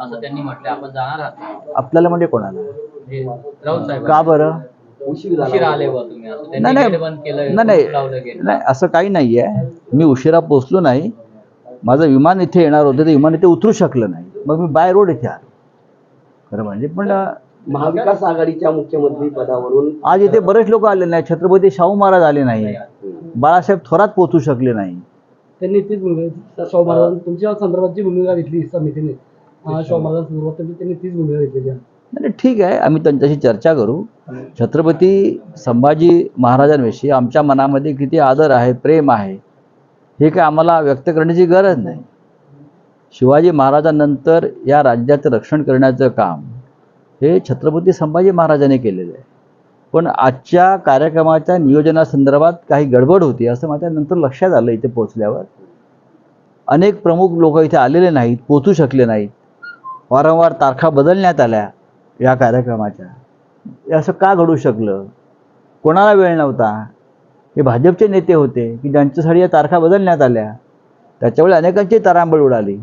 असं त्यांनी म्हटलं आपण जाणार आहात. आपल्याला म्हणजे कोणाला? राऊत साहेब का बरं? उशिरा आले बा तुम्ही. असं नाही त्यांनी नाही गेट बंद केलं नाही, नाही. लावलं गेट. नाही असं काही नाही आहे मी उशिरा पोचलो नाही. माझं विमान इथे येणार होतं ते विमान इथे उतरू शकलं नाही. मग मी बाय रोड इथे आलो. खरं म्हणजे पण महाविकास आघाडीच्या मुख्यमंत्री पदावरून आज इथे बरेच लोक आले नाही. छत्रपती शाहू महाराज आले नाही. बाळासाहेब थोरात पोचू शकले नाही. त्यांनी तीच भूमिका शाहू महाराज तुमच्या संदर्भात जी भूमिका घेतली समितीने त्यांनी त्यांनी तीच भूमिका घेतलेली आहे. नाही ठीक आहे आम्ही त्यांच्याशी चर्चा करू. छत्रपती संभाजी महाराजांविषयी आमच्या मनामध्ये किती आदर आहे प्रेम आहे हे काय आम्हाला व्यक्त करण्याची गरज नाही. शिवाजी महाराजांनंतर या राज्याचं रक्षण करण्याचं काम हे छत्रपती संभाजी महाराजांनी केलेलं आहे. पण आजच्या कार्यक्रमाच्या नियोजनासंदर्भात काही गडबड होती असं माझ्या नंतर लक्षात आलं इथे पोचल्यावर अनेक प्रमुख लोक इथे आलेले नाहीत पोचू शकले नाहीत. वारंवार तारखा बदलण्यात आल्या या कार्यक्रमाच्या. असं का घडू शकलं? कोणाला वेळ नव्हता? हे भाजपचे नेते होते की ज्यांच्यासाठी या तारखा बदलण्यात आल्या? त्याच्यामुळे अनेकांची तारांबळ उडाली.